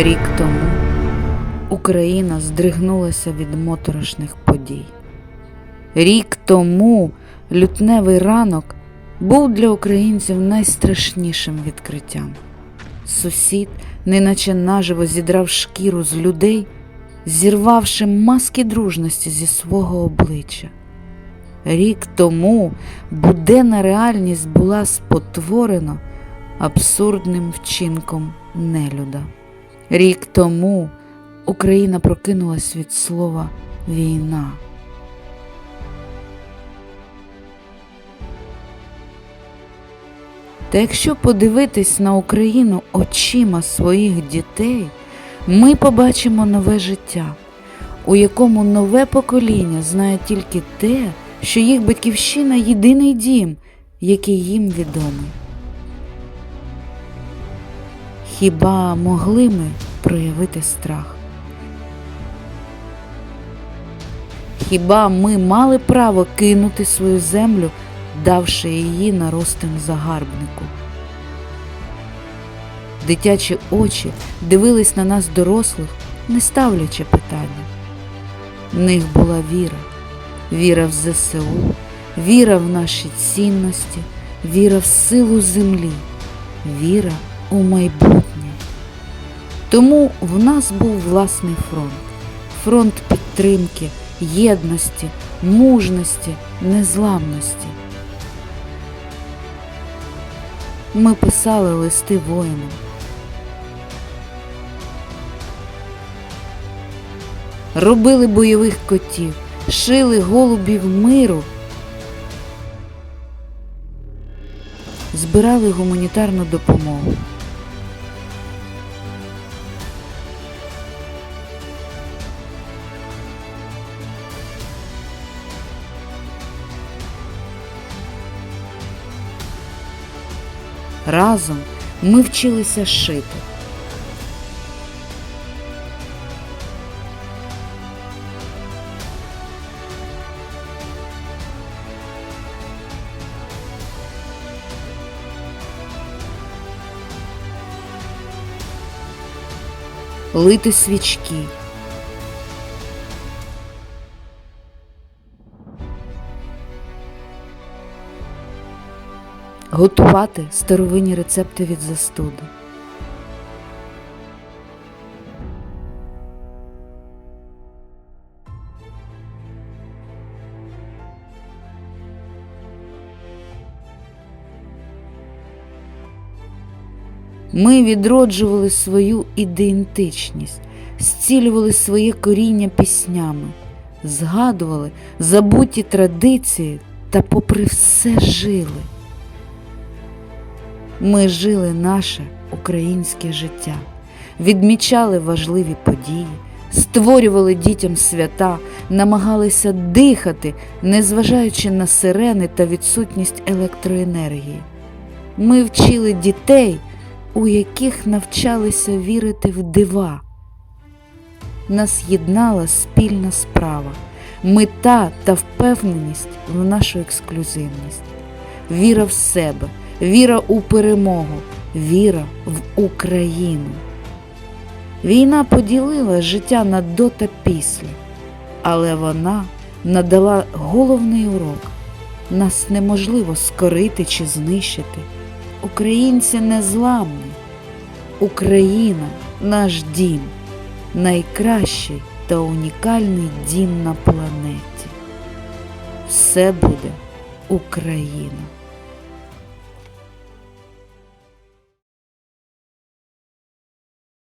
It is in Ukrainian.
Рік тому Україна здригнулася від моторошних подій. Рік тому лютневий ранок був для українців найстрашнішим відкриттям. Сусід, неначе наживо зідрав шкіру з людей, зірвавши маски дружності зі свого обличчя. Рік тому буденна реальність була спотворена абсурдним вчинком нелюда. Рік тому Україна прокинулась від слова війна. Та якщо подивитись на Україну очима своїх дітей, ми побачимо нове життя, у якому нове покоління знає тільки те, що їх батьківщина єдиний дім, який їм відомий. Хіба могли ми проявити страх? Хіба ми мали право кинути свою землю, давши її на розтин загарбнику? Дитячі очі дивились на нас дорослих, не ставлячи питання. В них була віра, віра в ЗСУ, віра в наші цінності, віра в силу землі, віра у майбутнє. Тому в нас був власний фронт, фронт підтримки, єдності, мужності, незламності. Ми писали листи воїнам. Робили бойових котів, шили голубів миру, збирали гуманітарну допомогу. Разом ми вчилися шити. Лити свічки. Готувати старовинні рецепти від застуди. Ми відроджували свою ідентичність, зцілювали своє коріння піснями, згадували забуті традиції та попри все жили. Ми жили наше українське життя, відмічали важливі події, створювали дітям свята, намагалися дихати, незважаючи на сирени та відсутність електроенергії. Ми вчили дітей, у яких навчалися вірити в дива. Нас єднала спільна справа, мета та впевненість в нашу ексклюзивність, віра в себе віра у перемогу, віра в Україну. Війна поділила життя на до та після, але вона надала головний урок. Нас неможливо скорити чи знищити. Українці незламні. Україна наш дім, найкращий та унікальний дім на планеті. Все буде Україна.